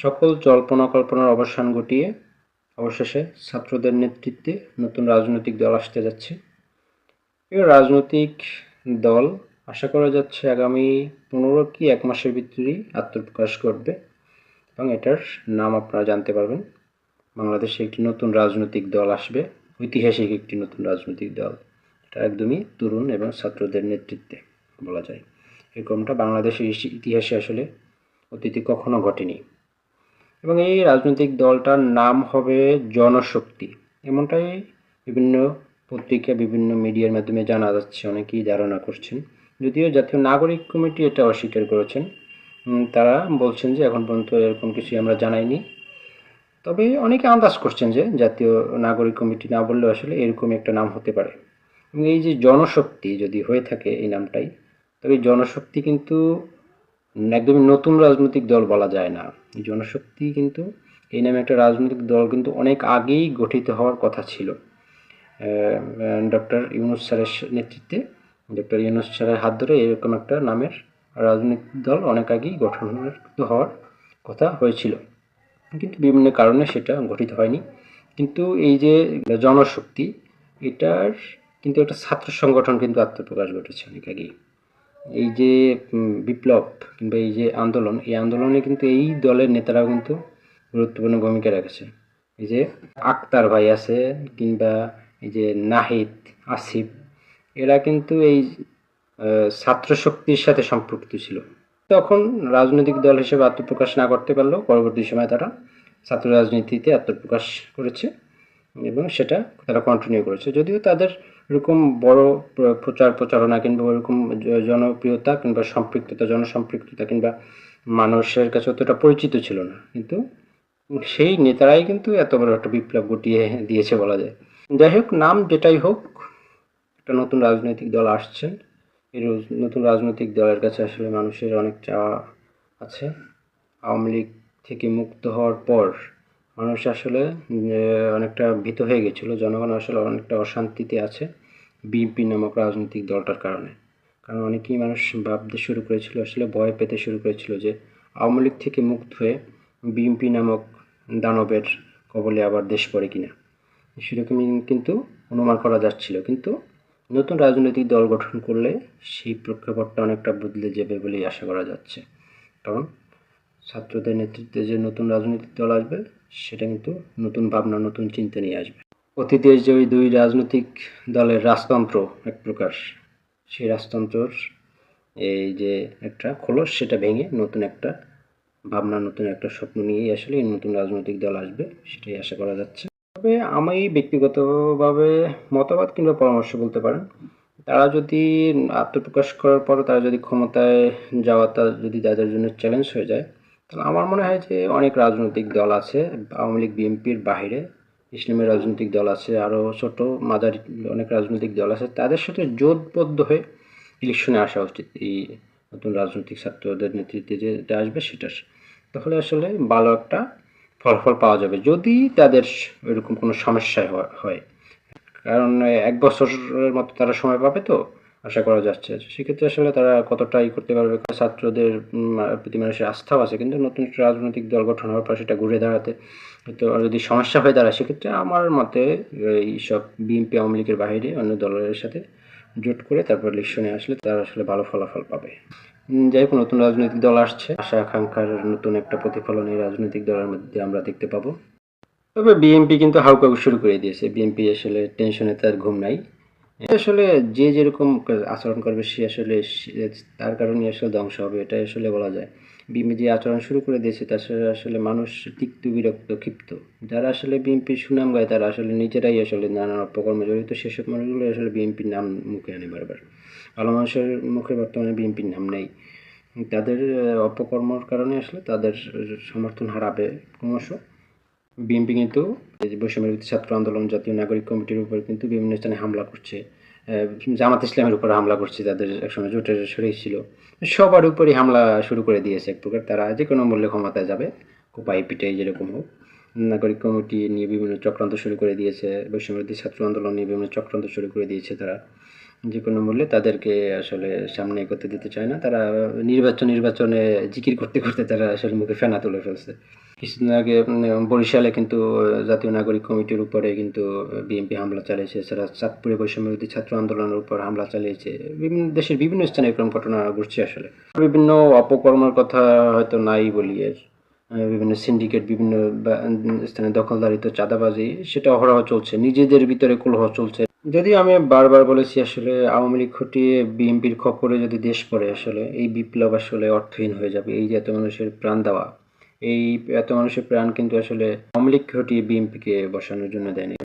সকল জল্পনা কল্পনার অবসান ঘটিয়ে অবশেষে ছাত্রদের নেতৃত্বে নতুন রাজনৈতিক দল আসতে যাচ্ছে। এই রাজনৈতিক দল, আশা করা যাচ্ছে আগামী পনেরো কি এক মাসের ভিতরেই আত্মপ্রকাশ করবে এবং এটার নাম আপনারা জানতে পারবেন। বাংলাদেশে একটি নতুন রাজনৈতিক দল আসবে, ঐতিহাসিক একটি নতুন রাজনৈতিক দল। এটা একদমই তরুণ এবং ছাত্রদের নেতৃত্বে বলা যায়। এরকমটা বাংলাদেশের ইতিহাসে আসলে অতীতে কখনো ঘটেনি। এবং এই রাজনৈতিক দলটার নাম হবে জনশক্তি। এমনটাই বিভিন্ন পত্রিকা, বিভিন্ন মিডিয়ার মাধ্যমে জানা যাচ্ছে, অনেকেই ধারণা করছেন। যদিও জাতীয় নাগরিক কমিটি এটা অস্বীকার করেছেন। তারা বলছেন যে এখন পর্যন্ত এরকম কিছুই আমরা জানাইনি। তবে অনেকে আন্দাজ করছেন যে জাতীয় নাগরিক কমিটি না বললেও আসলে এরকম একটা নাম হতে পারে। এবং এই যে জনশক্তি যদি হয়ে থাকে এই নামটাই, তবে জনশক্তি কিন্তু একদমই নতুন রাজনৈতিক দল বলা যায় না। এই জনশক্তি কিন্তু এই নামে একটা রাজনৈতিক দল কিন্তু অনেক আগেই গঠিত হওয়ার কথা ছিল। ডক্টর ইউনুস স্যারের নেতৃত্বে, ডক্টর ইউনুস স্যারের হাত ধরে এরকম একটা নামের রাজনৈতিক দল অনেক আগেই গঠন হওয়ার কথা হয়েছিল। কিন্তু বিভিন্ন কারণে সেটা গঠিত হয়নি। কিন্তু এই যে জনশক্তি, এটার কিন্তু একটা ছাত্র সংগঠন কিন্তু আত্মপ্রকাশ ঘটেছে অনেক আগেই। এই যে বিপ্লব কিংবা এই যে আন্দোলন, এই আন্দোলনে কিন্তু এই দলের নেতারাও কিন্তু গুরুত্বপূর্ণ ভূমিকা রেখেছে। এই যে আক্তার ভাই আছে কিংবা এই যে নাহিদ, আসিফ, এরা কিন্তু এই ছাত্র শক্তির সাথে সম্পৃক্ত ছিল। তখন রাজনৈতিক দল হিসেবে আত্মপ্রকাশ না করতে পারলেও পরবর্তী সময় তারা ছাত্র রাজনীতিতে আত্মপ্রকাশ করেছে। এবং সেটা তারা কন্টিনিউ করেছে। যদিও তাদের এরকম বড় প্রচার প্রচারণা কিংবা ওরকম জনপ্রিয়তা কিংবা সম্পৃক্ততা, জনসম্পৃক্ততা কিংবা মানুষের কাছে অতটা পরিচিত ছিল না। কিন্তু সেই নেতারাই কিন্তু এত বড় একটা বিপ্লব ঘটিয়ে দিয়েছে বলা যায়। যাই হোক, নাম যেটাই হোক, একটা নতুন রাজনৈতিক দল আসছেন। এই নতুন রাজনৈতিক দলের কাছে আসলে মানুষের অনেক চাওয়া আছে। আওয়ামী লীগ থেকে মুক্ত হওয়ার পর মানুষ আসলে অনেকটা ভীত হয়ে গেছিল। জনগণ আসলে অনেকটা অশান্তিতে আছে বিএনপি নামক রাজনৈতিক দলটার কারণে। কারণ অনেকেই মানুষ ভাবতে শুরু করেছিল, আসলে ভয় পেতে শুরু করেছিল যে আওয়ামী লীগ থেকে মুক্ত হয়ে বিএনপি নামক দানবের কবলে আবার দেশ পড়ে কিনা। সেরকমই কিন্তু অনুমান করা যাচ্ছিল। কিন্তু নতুন রাজনৈতিক দল গঠন করলে সেই প্রেক্ষাপটটা অনেকটা বদলে যাবে বলেই আশা করা যাচ্ছে। কারণ ছাত্রদের নেতৃত্বে যে নতুন রাজনৈতিক দল আসবে সেটা কিন্তু নতুন ভাবনা, নতুন চিন্তা নিয়ে আসবে। অতীতের যে ওই দুই রাজনৈতিক দলের রাজতন্ত্র এক প্রকার, সেই রাজতন্ত্রর এই যে একটা খোলস, সেটা ভেঙে নতুন একটা ভাবনা, নতুন একটা স্বপ্ন নিয়েই আসলে নতুন রাজনৈতিক দল আসবে, সেটাই আশা করা যাচ্ছে। তবে আমি ব্যক্তিগতভাবে মতামত কিংবা পরামর্শ বলতে পারেন, তারা যদি আত্মপ্রকাশ করার পর তারা যদি ক্ষমতায় যাওয়া যাওয়াটা যদি তাদের জন্য চ্যালেঞ্জ হয়ে যায় তাহলে আমার মনে হয় যে অনেক রাজনৈতিক দল আছে, আওয়ামী লীগ, বিএনপির বাইরে ইসলামের রাজনৈতিক দল আছে আরও ছোট মাঝারি অনেক রাজনৈতিক দল আছে, তাদের সাথে জোটবদ্ধ হয়ে ইলেকশনে আসা উচিত। এই নতুন রাজনৈতিক ছাত্রদের নেতৃত্বে যেটা আসবে সেটা তাহলে আসলে ভালো একটা ফলাফল পাওয়া যাবে, যদি তাদের এরকম কোনো সমস্যায় হয়- হয়। কারণ এক বছরের মতো তারা সময় পাবে তো। আশা করা যাচ্ছে। সেক্ষেত্রে আসলে তারা কতটা ই করতে পারবে ছাত্রদের প্রতি মানুষের আস্থাও আছে। কিন্তু নতুন একটা রাজনৈতিক দল গঠন হওয়ার পর সেটা ঘুরে দাঁড়াতে তো যদি সমস্যা হয়ে দাঁড়ায়, সেক্ষেত্রে আমার মতে এই সব বিএনপি, আওয়ামী লীগের বাইরে অন্য দলের সাথে জোট করে তারপর ইলেকশনে আসলে তারা আসলে ভালো ফলাফল পাবে। যাই হোক, নতুন রাজনৈতিক দল আসছে। আশা আকাঙ্ক্ষার নতুন একটা প্রতিফলন এই রাজনৈতিক দলের মধ্যে আমরা দেখতে পাবো। তবে বিএনপি কিন্তু হাউকা শুরু করে দিয়েছে। বিএনপি আসলে টেনশনে তার ঘুম নাই। আসলে যে যেরকম আচরণ করবে, সে আসলে তার কারণে আসলে ধ্বংস হবে, এটাই আসলে বলা যায়। বিএনপি যে আচরণ শুরু করে দিয়েছে, তার সাথে আসলে মানুষ তিক্ত বিরক্ত, ক্ষিপ্ত। যারা আসলে বিএনপির সুনাম গায়, তারা আসলে নিজেরাই আসলে নানান অপকর্মে জড়িত। সেসব মানুষগুলো আসলে বিএনপির নাম মুখে আনে বারবার। ভালো মানুষের মুখে বর্তমানে বিএনপির নাম নেই। তাদের অপকর্মর কারণে আসলে তাদের সমর্থন হারাবে ক্রমশ। বিএনপি কিন্তু এই যে বৈষম্য ছাত্র আন্দোলন, জাতীয় নাগরিক কমিটির উপর কিন্তু বিভিন্ন স্থানে হামলা করছে। জামাত ইসলামের উপর হামলা করছে, তাদের একসময় জোটের শরীর ছিল। সবার উপরই হামলা শুরু করে দিয়েছে এক প্রকার। তারা যে কোনো মূল্যে ক্ষমতায় যাবে, কোপাই পিটাই যেরকম হোক। নাগরিক কমিটি নিয়ে বিভিন্ন চক্রান্ত শুরু করে দিয়েছে বৈষম্য ছাত্র আন্দোলন নিয়ে বিভিন্ন চক্রান্ত শুরু করে দিয়েছে তারা। যে কোনো মূল্যে তাদেরকে আসলে সামনে এগোতে দিতে চায় না। তারা নির্বাচন, নির্বাচনে জিকির করতে করতে তারা আসলে মুখে ফেনা তুলে ফেলছে। কিছুদিন আগে বরিশালে কিন্তু জাতীয় নাগরিক কমিটির উপরে কিন্তু বিএনপি হামলা চালিয়েছে। এছাড়া চাঁদপুরে বৈষম্য বিরোধী ছাত্র আন্দোলনের উপর হামলা চালিয়েছে। বিভিন্ন দেশের বিভিন্ন স্থানে এরকম ঘটনা ঘটছে আসলে। বিভিন্ন অপকর্মের কথা হয়তো নাই বলি এর। বিভিন্ন সিন্ডিকেট বিভিন্ন স্থানে দখলদারিত্ব চাঁদাবাজি সেটা অহরহ চলছে। নিজেদের ভিতরে কলহ চলছে। যদিও আমি বারবার বলেছি আসলে আওয়ামী লীগ খটিয়ে বিএনপির খপরে যদি দেশ পড়ে আসলে এই বিপ্লব আসলে অর্থহীন হয়ে যাবে, এই যে এত মানুষের প্রাণ দেওয়া, এই এত মানুষের প্রাণ কিন্তু আসলে আওয়ামী লীগ খটিয়ে বিএনপিকে বসানোর জন্য দেয়নি।